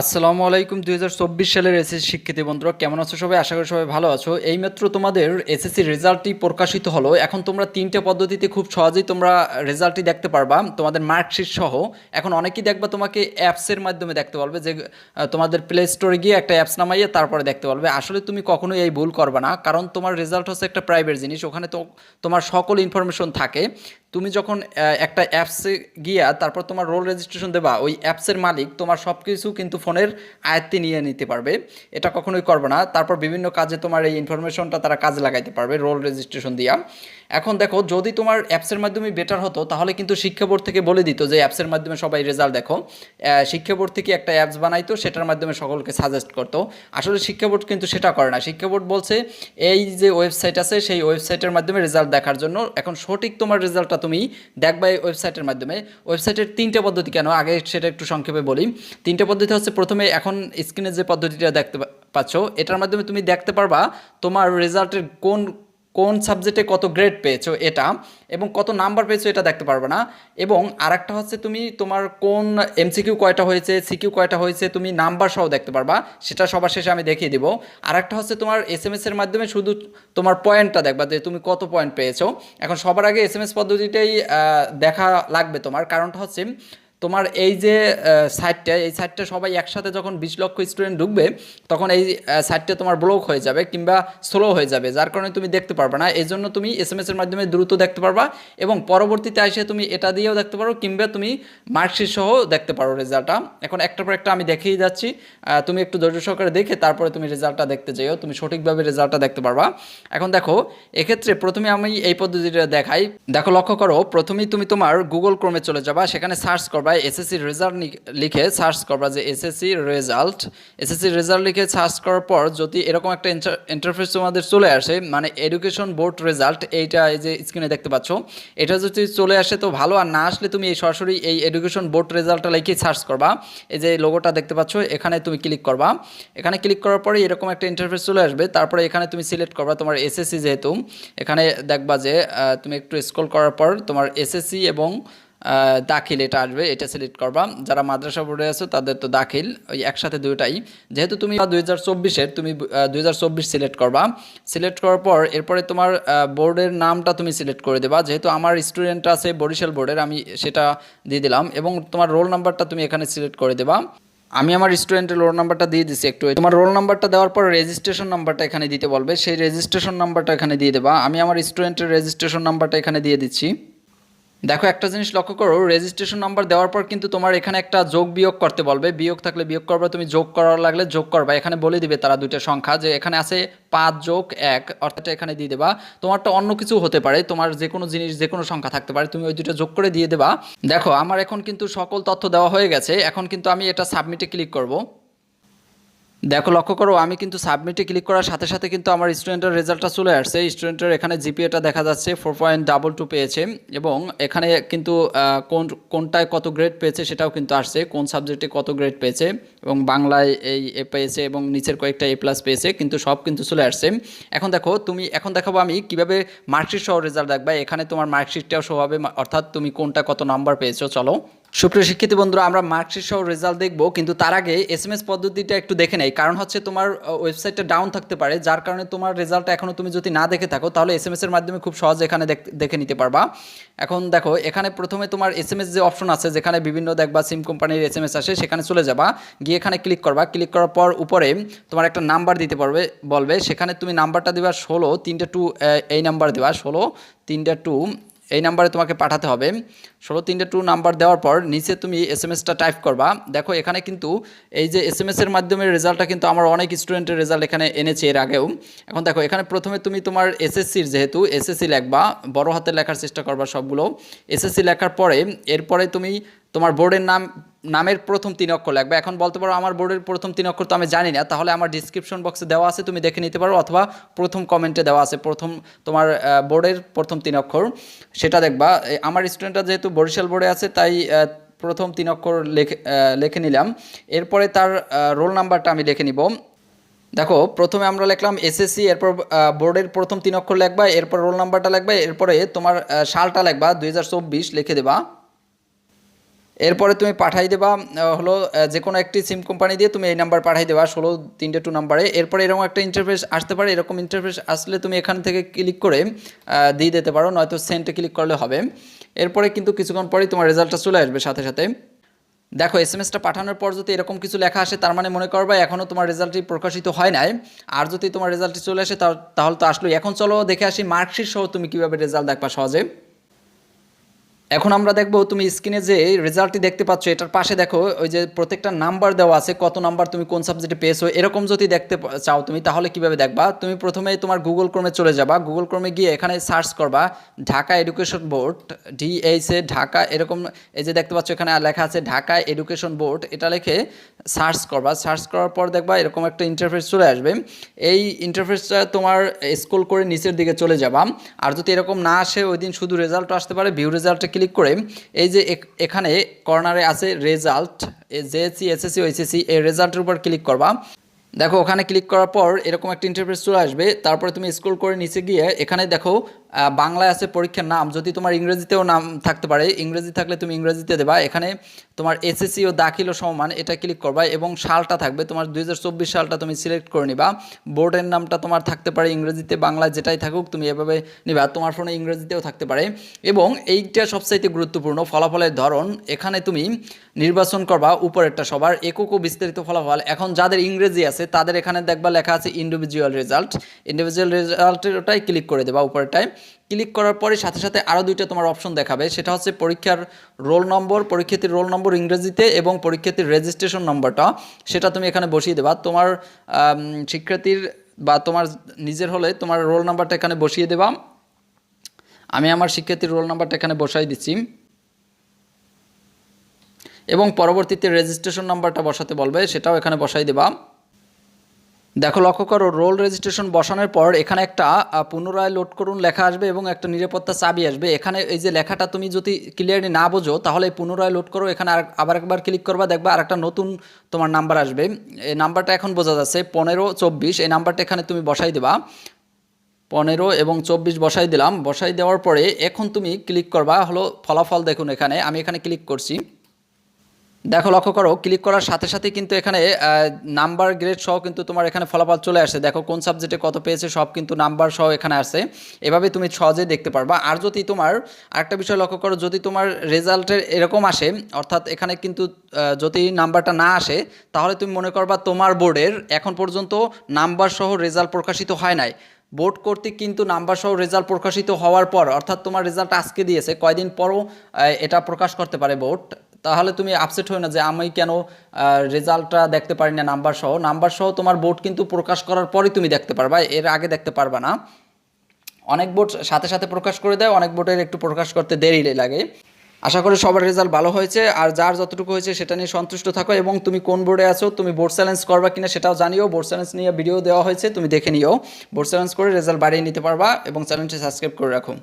আসসালামু আলাইকুম, দুই হাজার চব্বিশ সালের এসএসসি শিক্ষার্থী বন্ধুরা, কেমন আছো সবাই? আশা করি সবাই ভালো আছো। এইমাত্র তোমাদের এসএসসি রেজাল্টটি প্রকাশিত হলো। এখন তোমরা তিনটে পদ্ধতিতে খুব সহজেই তোমরা রেজাল্টটি দেখতে পারবা। তোমাদের মার্কশিট সহ। এখন অনেকেই দেখবা তোমাকে অ্যাপসের মাধ্যমে দেখতে পারবে যে তোমাদের প্লে স্টোরে গিয়ে একটা অ্যাপস নামাইয়ে তারপরে দেখতে পারবে। আসলে তুমি কখনোই এই ভুল করবে না, কারণ তোমার রেজাল্ট হচ্ছে একটা প্রাইভেট জিনিস, ওখানে তো তোমার সকল ইনফরমেশন থাকে। তুমি যখন একটা অ্যাপসে গিয়া তারপর তোমার রোল রেজিস্ট্রেশন দেবা, ওই অ্যাপসের মালিক তোমার সব কিছু কিন্তু ফোনের আয়ত্তে নিয়ে নিতে পারবে। এটা কখনোই করবে না। তারপর বিভিন্ন কাজে তোমার এই ইনফরমেশনটা তারা কাজে লাগাইতে পারবে রোল রেজিস্ট্রেশন দিয়া। এখন দেখো, যদি তোমার অ্যাপসের মাধ্যমে বেটার হতো, তাহলে কিন্তু শিক্ষা বোর্ড থেকে বলে দিত যে অ্যাপসের মাধ্যমে সবাই রেজাল্ট দেখো। শিক্ষা বোর্ড থেকে একটা অ্যাপস বানাইতো, সেটার মাধ্যমে সকলকে সাজেস্ট করতো। আসলে শিক্ষা বোর্ড কিন্তু সেটা করে না। শিক্ষা বোর্ড বলছে, এই যে ওয়েবসাইট আছে, সেই ওয়েবসাইটের মাধ্যমে রেজাল্ট দেখার জন্য, এখন সঠিক তোমার রেজাল্টটা তুমি দেখবা এই ওয়েবসাইটের মাধ্যমে। ওয়েবসাইটের তিনটে পদ্ধতি কেন? আগে সেটা একটু সংক্ষেপে বলি। তিনটে পদ্ধতি হচ্ছে প্রথমে এখন স্ক্রিনে যে পদ্ধতিটা দেখতে পাচ্ছ, এটার মাধ্যমে তুমি দেখতে পারবা তোমার রেজাল্টের কোন কোন সাবজেক্টে কত গ্রেড পেয়েছ এটা এবং কত নাম্বার পেয়েছ এটা দেখতে পারবে না। এবং আরেকটা হচ্ছে তুমি তোমার কোন এমসিকিউ কয়টা হয়েছে সিকিউ কয়টা হয়েছে, তুমি নাম্বার সহ দেখতে পারবা। সেটা সবার শেষে আমি দেখিয়ে দিব। আরেকটা হচ্ছে তোমার এস এম এর মাধ্যমে শুধু তোমার পয়েন্টটা দেখবা যে তুমি কত পয়েন্ট পেয়েছ। এখন সবার আগে এস এম এস পদ্ধতিটাই দেখা লাগবে তোমার। কারণটা হচ্ছে তোমার এই যে সাইটটা এই সাইটটা সবাই একসাথে যখন বিশ লক্ষ স্টুডেন্ট ঢুকবে, তখন এই সাইটটা তোমার ব্লক হয়ে যাবে কিংবা স্লো হয়ে যাবে, যার কারণে তুমি দেখতে পারবে না। এই জন্য তুমি এস এম এর মাধ্যমে দ্রুত দেখতে পারবা এবং পরবর্তীতে এসে তুমি এটা দিয়েও দেখতে পারো কিংবা তুমি মার্কশিট সহ দেখতে পারো রেজাল্টটা এখন একটার পর একটা আমি দেখেই যাচ্ছি। তুমি একটু ধৈর্য সহকারে দেখে তারপরে তুমি রেজাল্টটা দেখতে যাইও তুমি সঠিকভাবে রেজাল্টটা দেখতে পারবা। এখন দেখো, এক্ষেত্রে প্রথমে আমি এই পদ্ধতিটা দেখাই। দেখো, লক্ষ্য করো, প্রথমেই তুমি তোমার গুগল ক্রোমে চলে যাবা, সেখানে সার্চ করবা। এসএসসি রেজাল্ট লিখে সার্চ করবা যে এসএসসি রেজাল্ট এসএসসি রেজাল্ট লিখে সার্চ করার পর যদি এরকম একটা ইন্টারফেস তোমাদের চলে আসে মানে এডুকেশন বোর্ড রেজাল্ট এইটা এই যে স্ক্রিনে দেখতে পাচ্ছ, এটা যদি চলে আসে তো ভালো, আর না আসলে তুমি এই সরাসরি এই এডুকেশন বোর্ড রেজাল্টটা লিখে সার্চ করবা। এই যে লোগোটা দেখতে পাচ্ছ, এখানে তুমি ক্লিক করবা। এখানে ক্লিক করার পরে এরকম একটা ইন্টারফেস চলে আসবে, তারপরে এখানে তুমি সিলেক্ট করবা তোমার এসএসসি যেহেতু। এখানে দেখবা যে তুমি একটু স্ক্রল করার পর তোমার এসএসসি এবং দাখিল এটা আসবে, এটা সিলেক্ট করবা। যারা মাদ্রাসা বোর্ডে আছো, তাদের তো দাখিল, ওই একসাথে দুইটাই। যেহেতু তুমি দুই হাজার চব্বিশের, তুমি দুই হাজার চব্বিশ সিলেক্ট করবা। সিলেক্ট করার পর, এরপরে তোমার বোর্ডের নামটা তুমি সিলেক্ট করে দেবা। যেহেতু আমার স্টুডেন্ট আছে বরিশাল বোর্ডের, আমি সেটা দিয়ে দিলাম এবং তোমার রোল নাম্বারটা তুমি এখানে সিলেক্ট করে দেবা। আমি আমার স্টুডেন্টের রোল নাম্বারটা দিয়ে দিচ্ছি একটু। তোমার রোল নাম্বারটা দেওয়ার পর রেজিস্ট্রেশন নাম্বারটা এখানে দিতে বলবে। সেই রেজিস্ট্রেশন নাম্বারটা এখানে দিয়ে দেবা। আমি আমার স্টুডেন্টের রেজিস্ট্রেশন নাম্বারটা এখানে দিয়ে দিচ্ছি। দেখো, একটা জিনিস লক্ষ্য করো রেজিস্ট্রেশন নাম্বার দেওয়ার পর কিন্তু তোমার এখানে একটা যোগ বিয়োগ করতে বলবে। বিয়োগ থাকলে বিয়োগ করবা, তুমি যোগ করার লাগলে যোগ করবা। এখানে বলে দিবে তারা দুইটা সংখ্যা, যে এখানে আছে পাঁচ যোগ এক, অর্থাৎ এখানে দিয়ে দেবা, তোমারটা অন্য কিছু হতে পারে, তোমার যে কোনো জিনিস, যে কোনো সংখ্যা থাকতে পারে, তুমি ওই দুটো যোগ করে দিয়ে দেবা। দেখো, আমার এখন কিন্তু সকল তথ্য দেওয়া হয়ে গেছে, এখন কিন্তু আমি এটা সাবমিটে ক্লিক করব। দেখো, লক্ষ্য করো, আমি কিন্তু সাবমিটে ক্লিক করার সাথে সাথে কিন্তু আমার স্টুডেন্টের রেজাল্টটা চলে আসছে। স্টুডেন্টের এখানে জিপিএটা দেখা যাচ্ছে ফোর পয়েন্ট ডাবল টু পেয়েছে এবং এখানে কিন্তু কোন, কোনটায় কত গ্রেড পেয়েছে সেটাও কিন্তু আসছে, কোন সাবজেক্টে কত গ্রেড পেয়েছে এবং বাংলায় এই এ পেয়েছে এবং নিচের কয়েকটা এ প্লাস পেয়েছে, কিন্তু সব কিন্তু চলে আসছে। এখন দেখো, তুমি, এখন দেখাবো আমি কীভাবে মার্কশিট সহ রেজাল্ট দেখবা। এখানে তোমার মার্কশিটটাও সহ হবে, অর্থাৎ তুমি কোনটা কত নাম্বার পেয়েছ, চলো। সুপ্রিয় শিক্ষিত বন্ধুরা, আমরা মার্কশিট সহ রেজাল্ট দেখব, কিন্তু তার আগে এস এম এস পদ্ধতিটা একটু দেখে নেই। কারণ হচ্ছে তোমার ওয়েবসাইটটা ডাউন থাকতে পারে, যার কারণে তোমার রেজাল্টটা এখনও তুমি যদি না দেখে থাকো, তাহলে এস এম এর মাধ্যমে খুব সহজে এখানে দেখ- দেখে নিতে পারবা। এখন দেখো, এখানে প্রথমে তোমার এস এম এস যে অপশন আছে, যেখানে বিভিন্ন দেখবা সিম কোম্পানির এস এম এস আসে, সেখানে চলে যাবা। গিয়ে এখানে ক্লিক করবা। ক্লিক করার পর উপরে তোমার একটা নাম্বার দিতে পারবে, বলবে। সেখানে তুমি নাম্বারটা দেবা ষোলো, তিনটে টু এই নাম্বার দেবা, ষোলো, তিনটে টু এই নাম্বারে তোমাকে পাঠাতে হবে। ষোলো তিনটে টু নাম্বার দেওয়ার পর নিচে তুমি এস এম এসটা টাইপ করবা। দেখো, এখানে কিন্তু এই যে এস এম এসের মাধ্যমে রেজাল্টটা কিন্তু আমার অনেক স্টুডেন্টের রেজাল্ট এখানে এনেছে এর আগেও। এখন দেখো, এখানে প্রথমে তুমি তোমার এসএসসির যেহেতু এসএসসি লেখবা, বড় হাতে লেখার চেষ্টা করবা সবগুলো। এসএসসি লেখার পরে, এরপরে তুমি তোমার বোর্ডের নাম নামের প্রথম তিন অক্ষর লাগবে। এখন বলতে পারো আমার বোর্ডের প্রথম তিন অক্ষর তো আমি জানি না, তাহলে আমার ডিসক্রিপশন বক্সে দেওয়া আছে, তুমি দেখে নিতে পারো, অথবা প্রথম কমেন্টে দেওয়া আছে, প্রথম তোমার বোর্ডের প্রথম তিন অক্ষর। সেটা দেখবা আমার স্টুডেন্টরা যেহেতু বরিশাল বোর্ডে আছে, তাই প্রথম তিন অক্ষর লেখে লিখে নিলাম। এরপরে তার রোল নাম্বারটা আমি লিখে নিব। দেখো, প্রথমে আমরা লিখলাম এসএসসি এরপর বোর্ডের প্রথম তিন অক্ষর লিখবা এরপর রোল নাম্বারটা লিখবা এরপরে তোমার সালটা লিখবা দু হাজার চব্বিশ, লিখে দেবা। এরপরে তুমি পাঠাই দেবা হলো যে কোনো একটি সিম কোম্পানি দিয়ে তুমি এই নাম্বার পাঠাই দেবা, ষোলো তিনটে টু নাম্বারে এরপরে এরকম একটা ইন্টারফেস আসতে পারে, এরকম ইন্টারফেস আসলে তুমি এখান থেকে ক্লিক করে দিয়ে দিতে পারো, নয়তো সেন্টে ক্লিক করলে হবে। এরপরে কিন্তু কিছুক্ষণ পরেই তোমার রেজাল্টটা চলে আসবে সাথে সাথে। দেখো এস এম এসটা পাঠানোর পর যদি এরকম কিছু লেখা আসে, তার মানে মনে করবা এখনও তোমার রেজাল্টটি প্রকাশিত হয় নাই। আর যদি তোমার রেজাল্টটি চলে আসে তাহ- তাহলে তো আসলো এখন চলো দেখে আসি মার্কশিট সহ তুমি কীভাবে রেজাল্ট দেখবা সহজে। এখন আমরা দেখব তুমি স্ক্রিনে যে রেজাল্টটি দেখতে পাচ্ছ, এটার পাশে দেখো, ওই যে প্রত্যেকটা নাম্বার দেওয়া আছে, কত নাম্বার তুমি কোন সাবজেক্টে পেয়েছ, এরকম যদি দেখতে চাও তুমি, তাহলে কীভাবে দেখবা? তুমি প্রথমে তোমার গুগল ক্রমে চলে যাবা গুগল ক্রমে গিয়ে এখানে সার্চ করবা, Dhaka education board DH Dhaka, এরকম, এই যে দেখতে পাচ্ছ এখানে লেখা আছে, ঢাকা এডুকেশন বোর্ড এটা লেখে সার্চ করবা সার্চ করার পর দেখবা এরকম একটা ইন্টারফেস চলে আসবে, এই ইন্টারফেসটা তোমার স্কুল করে নিচের দিকে চলে যাবা, আর যদি এরকম না আসে ওই দিন শুধু রেজাল্ট আসতে পারে ভিউ রেজাল্টে ক্লিক করে এই যে এখ- এখানে কর্নারে আছে রেজাল্ট জেএসসি এসএসসি ওএসএসসি এই রেজাল্টের উপর ক্লিক করবা। দেখো, ওখানে ক্লিক করার পর এরকম একটা ইন্টারফেস চলে আসবে। তারপরে তুমি স্ক্রল করে নিচে গিয়ে এখানে দেখো বাংলায় আছে পরীক্ষার নাম, যদি তোমার ইংরেজিতেও নাম থাকতে পারে, ইংরেজি থাকলে তুমি ইংরেজিতে দেবা। এখানে তোমার এসএসসি ও দাখিল ও সমমান, এটা ক্লিক করবা এবং সালটা থাকবে। তোমার দু হাজার চব্বিশ সালটা তুমি সিলেক্ট করে নিবা। বোর্ডের নামটা তোমার থাকতে পারে ইংরেজিতে, বাংলায় যেটাই থাকুক তুমি এভাবে নিবা। তোমার ফোনে ইংরেজিতেও থাকতে পারে। এবং এইটা সবচাইতে গুরুত্বপূর্ণ ফলাফলের ধরন, এখানে তুমি নির্বাচন করবা উপরেরটা সবার। একক বিস্তারিত ফলাফল, এখন যাদের ইংরেজি আছে, তাদের এখানে দেখবা লেখা আছে ইন্ডিভিজুয়াল রেজাল্ট ইন্ডিভিজুয়াল রেজাল্টের ওটাই ক্লিক করে দেবা উপরেরটায়। ক্লিক করার পরে সাথে সাথে আরও দুইটা তোমার অপশন দেখাবে। সেটা হচ্ছে পরীক্ষার রোল নম্বর, পরীক্ষার্থীর রোল নম্বর ইংরেজিতে এবং পরীক্ষার্থীর রেজিস্ট্রেশন নম্বরটা সেটা তুমি এখানে বসিয়ে দেবা। তোমার শিক্ষার্থীর বা তোমার নিজের হলে তোমার রোল নাম্বারটা এখানে বসিয়ে দেবা। আমি আমার শিক্ষার্থীর রোল নাম্বারটা এখানে বসাই দিচ্ছি। এবং পরবর্তীতে রেজিস্ট্রেশন নাম্বারটা বসাতে বলবে, সেটাও এখানে বসাই দেবা। দেখো, লক্ষ্য করো রোল রেজিস্ট্রেশন বসানোর পর এখানে একটা পুনরায় লোড করুন লেখা আসবে এবং একটা নিরাপত্তা চাবি আসবে। এখানে এই যে লেখাটা তুমি যদি ক্লিয়ারলি না বোঝো, তাহলে পুনরায় লোড করো। এখানে আর আবার একবার ক্লিক করবা, দেখবা আর একটা নতুন তোমার নাম্বার আসবে। এই নাম্বারটা এখন বোঝা যাচ্ছে পনেরো চব্বিশ। এই নাম্বারটা এখানে তুমি বসাই দেবা। পনেরো এবং চব্বিশ বসাই দিলাম। বসাই দেওয়ার পরে এখন তুমি ক্লিক করবা। হলো ফলাফল দেখুন এখানে। আমি এখানে ক্লিক করছি। দেখো, লক্ষ্য করো ক্লিক করার সাথে সাথে কিন্তু এখানে নাম্বার গ্রেড সহ কিন্তু তোমার এখানে ফলাফল চলে আসে। দেখো, কোন সাবজেক্টে কত পেয়েছে সব কিন্তু নাম্বার সহ এখানে আসে। এভাবে তুমি সহজেই দেখতে পারবা। আর যদি তোমার আরেকটা বিষয় লক্ষ্য করো, যদি তোমার রেজাল্টের এরকম আসে, অর্থাৎ এখানে কিন্তু যদি নাম্বারটা না আসে, তাহলে তুমি মনে করবা তোমার বোর্ডের এখন পর্যন্ত নাম্বার সহ রেজাল্ট প্রকাশিত হয় নাই। বোর্ড কর্তৃক কিন্তু নাম্বার সহ রেজাল্ট প্রকাশিত হওয়ার পর, অর্থাৎ তোমার রেজাল্ট আজকে দিয়েছে, কয়দিন পরও এটা প্রকাশ করতে পারে বোর্ড তাহলে তুমি আপসেট হয়ে না যে আমি কেন রেজাল্টটা দেখতে পারি না নাম্বার সহ। নাম্বার সহ তোমার বোর্ড কিন্তু প্রকাশ করার পরই তুমি দেখতে পারবা, এর আগে দেখতে পারবা না। অনেক বোর্ড সাথে সাথে প্রকাশ করে দেয়, অনেক বোর্ডের একটু প্রকাশ করতে দেরি লাগে। আশা করি সবার রেজাল্ট ভালো হয়েছে, আর যার যতটুকু হয়েছে সেটা নিয়ে সন্তুষ্ট থাকো এবং তুমি কোন বোর্ডে আছো, তুমি বোর্ড চ্যালেঞ্জ করবা কিনা সেটাও জানিও। বোর্ড চ্যালেঞ্জ নিয়ে ভিডিও দেওয়া হয়েছে, তুমি দেখে নিও। বোর্ড চ্যালেঞ্জ করে রেজাল্ট বাড়িয়ে নিতে পারবা এবং চ্যানেলটি সাবস্ক্রাইব করে রাখো।